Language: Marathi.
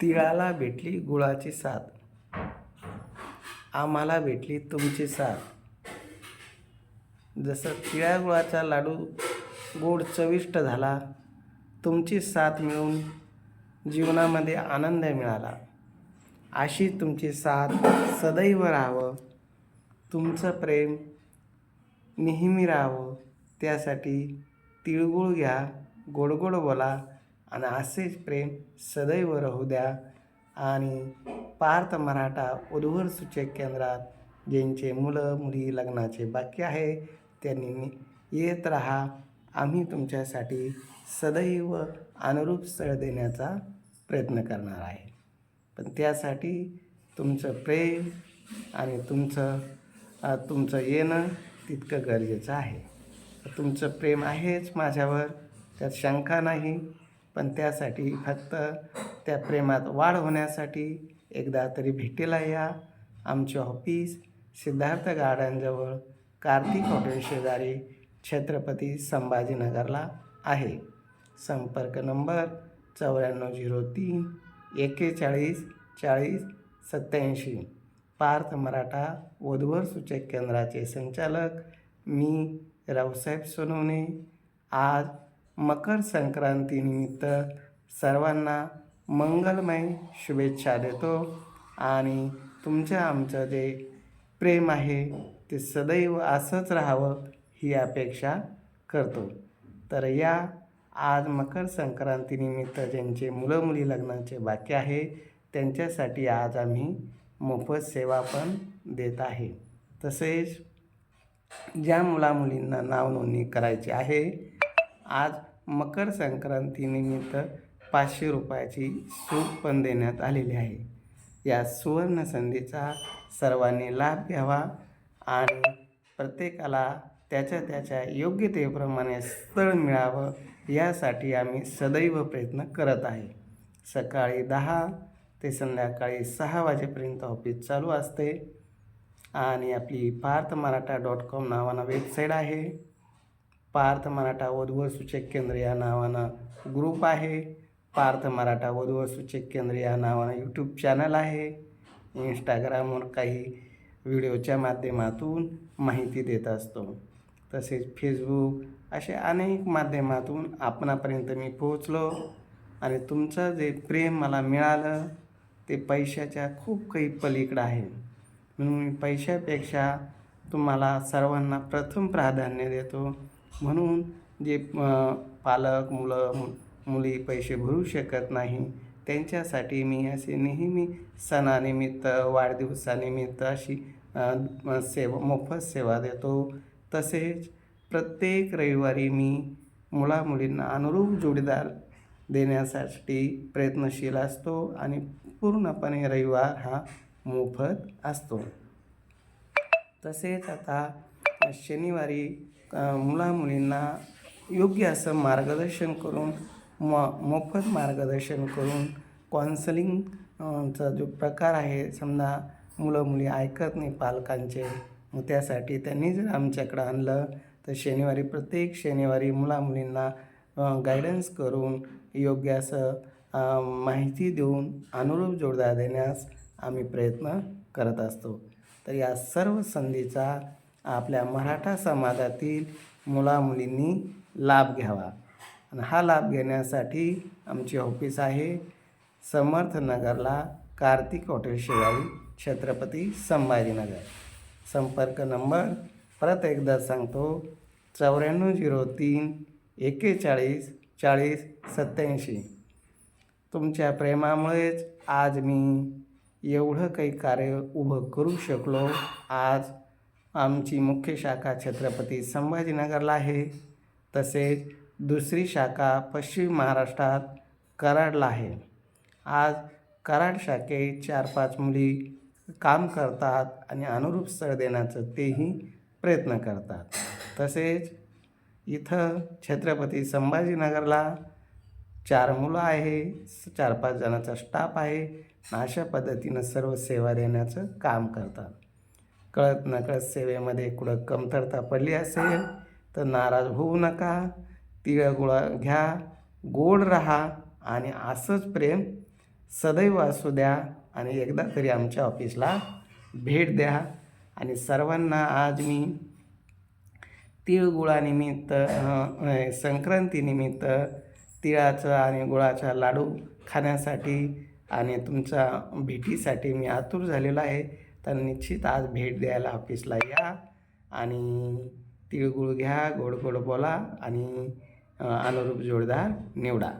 तिळाला भेटली गुळाची साथ. आम्हाला भेटली तुमची साथ. जसं तिळा गुळाचा लाडू गोड चविष्ट झाला तुमची साथ मिळून जीवनामध्ये आनंद मिळाला. अशी तुमची साथ सदैव राहावं. तुमचं प्रेम नेहमी राहावं. त्यासाठी तिळगुळ घ्या गोड गोड बोला. आणि असेच प्रेम सदैव राहू द्या. आणि पार्थ मराठा उद्भर सूचक केंद्रात ज्यांचे मुलं मुली लग्नाचे बाकी आहे त्यांनी येत राहा. आम्ही तुमच्यासाठी सदैव अनुरूप स्थळ देण्याचा प्रयत्न करणार आहे. पण त्यासाठी तुमचं प्रेम आणि तुमचं तुमचं येणं तितकं गरजेचं आहे. तुमचं प्रेम आहेच माझ्यावर त्यात शंका नाही. पण त्यासाठी फक्त त्या प्रेमात वाढ होण्यासाठी एकदा तरी भेटीला या. आमचे ऑफिस सिद्धार्थ गार्डनजवळ कार्तिक हॉटेल शेजारी छत्रपती संभाजीनगरला आहे. संपर्क नंबर चौऱ्याण्णव झिरो तीन एक्केचाळीस चाळीस सत्याऐंशी पार्थ मराठा वधूवर सूचक केंद्राचे संचालक मी रावसाहेब सोनवणे. आज मकर संक्रांतीनिमित्त सर्वांना मंगलमय शुभेच्छा देतो आणि तुमचं आमचं जे प्रेम आहे ते सदैव असंच राहावं ही अपेक्षा करतो. तर या आज मकर संक्रांतीनिमित्त ज्यांचे मुलं मुली लग्नाचे बाकी आहे त्यांच्यासाठी आज आम्ही मोफत सेवा पण देत आहे. तसेच ज्या मुलामुलींना नाव नोंदणी करायची आहे आज मकर संक्रांतीनिमित्त पाचशे रुपयाची सूट पण देण्यात आलेली आहे. या सुवर्ण संधीचा सर्वांनी लाभ घ्यावा आणि प्रत्येकाला त्याच्या त्याच्या योग्यतेप्रमाणे स्थळ मिळावं यासाठी आम्ही सदैव प्रयत्न करत आहे. सकाळी दहा ते संध्याकाळी सहा वाजेपर्यंत ऑफिस चालू असते आणि आपली पार्थ मराठा डॉट कॉम नावानं वेबसाईट आहे. पार्थ मराठा वधूवर सूचक केंद्र या नावानं ग्रुप आहे. पार्थ मराठा वधूवर सूचक केंद्र या नावानं यूट्यूब चॅनल आहे. इंस्टाग्रामवर काही व्हिडिओच्या माध्यमातून माहिती देत असतो. तसेच फेसबुक असे अनेक माध्यमातून आपणापर्यंत मी पोहोचलो आणि तुमचं जे प्रेम मला मिळालं ते पैशाच्या खूप काही पलीकडं आहे. म्हणून मी पैशापेक्षा तुम्हाला सर्वांना प्रथम प्राधान्य देतो. म्हणून जे पालक मुलं मुली पैसे भरू शकत नाही त्यांच्यासाठी मी असे नेहमी सणानिमित्त वाढदिवसानिमित्त अशी सेवा मोफत सेवा देतो. तसेच प्रत्येक रविवारी मी मुलामुलींना अनुरूप जोडीदार देण्यासाठी प्रयत्नशील असतो आणि पूर्णपणे रविवार हा मोफत असतो. तसेच आता शनिवारी मुलामुलींना योग्य असं मार्गदर्शन करून म मोफत मार्गदर्शन करून कॉन्सलिंग चा जो प्रकार आहे समजा मुलं मुली ऐकत नाही पालकांचे मग त्यासाठी त्यांनी जर आमच्याकडं आणलं तर शनिवारी प्रत्येक शनिवारी मुलामुलींना गायडन्स करून योग्य असं माहिती देऊन अनुरूप जोडदार देण्यास आम्ही प्रयत्न करत असतो. तर या सर्व संधीचा आपल्या मराठा समाजातील मुलामुलींनी लाभ घ्यावा. आणि हा लाभ घेण्यासाठी आमची ऑफिस आहे समर्थनगरला कार्तिक हॉटेल शेजारी छत्रपती संभाजीनगर. संपर्क नंबर परत एकदा सांगतो चौऱ्याण्णव झिरो तीन एक्केचाळीस चाळीस सत्याऐंशी तुमच्या प्रेमामुळेच आज मी एवढं काही कार्य उभं करू शकलो. आज आमची मुख्य शाखा छत्रपती संभाजीनगरला आहे. तसेच दुसरी शाखा पश्चिम महाराष्ट्रात कराडला आहे. आज कराड शाखेत चार पाच मुली काम करतात आणि अनुरूप स्थळ देण्याचं तेही प्रयत्न करतात. तसेच इथं छत्रपती संभाजीनगरला चार मुलं आहे स- चार पाच जणांचा स्टाफ आहे अशा पद्धतीनं सर्व सेवा देण्याचं काम करतात. कळत नकळत सेवेमध्ये कुठं कमतरता पडली असेल तर नाराज होऊ नका. तिळगुळा घ्या गोड राहा आणि असंच प्रेम सदैव असू द्या आणि एकदा तरी आमच्या ऑफिसला भेट द्या. आणि सर्वांना आज मी तिळगुळानिमित्त संक्रांतीनिमित्त तिळाचं आणि गुळाचा लाडू खाण्यासाठी आणि तुमच्या भेटीसाठी मी आतुर झालेलो आहे. तर निश्चित आज भेट द्यायला ऑफिसला या आणि तिळगुळ घ्या गोड गोड बोला आणि अनुरूप जोडदार निवडा.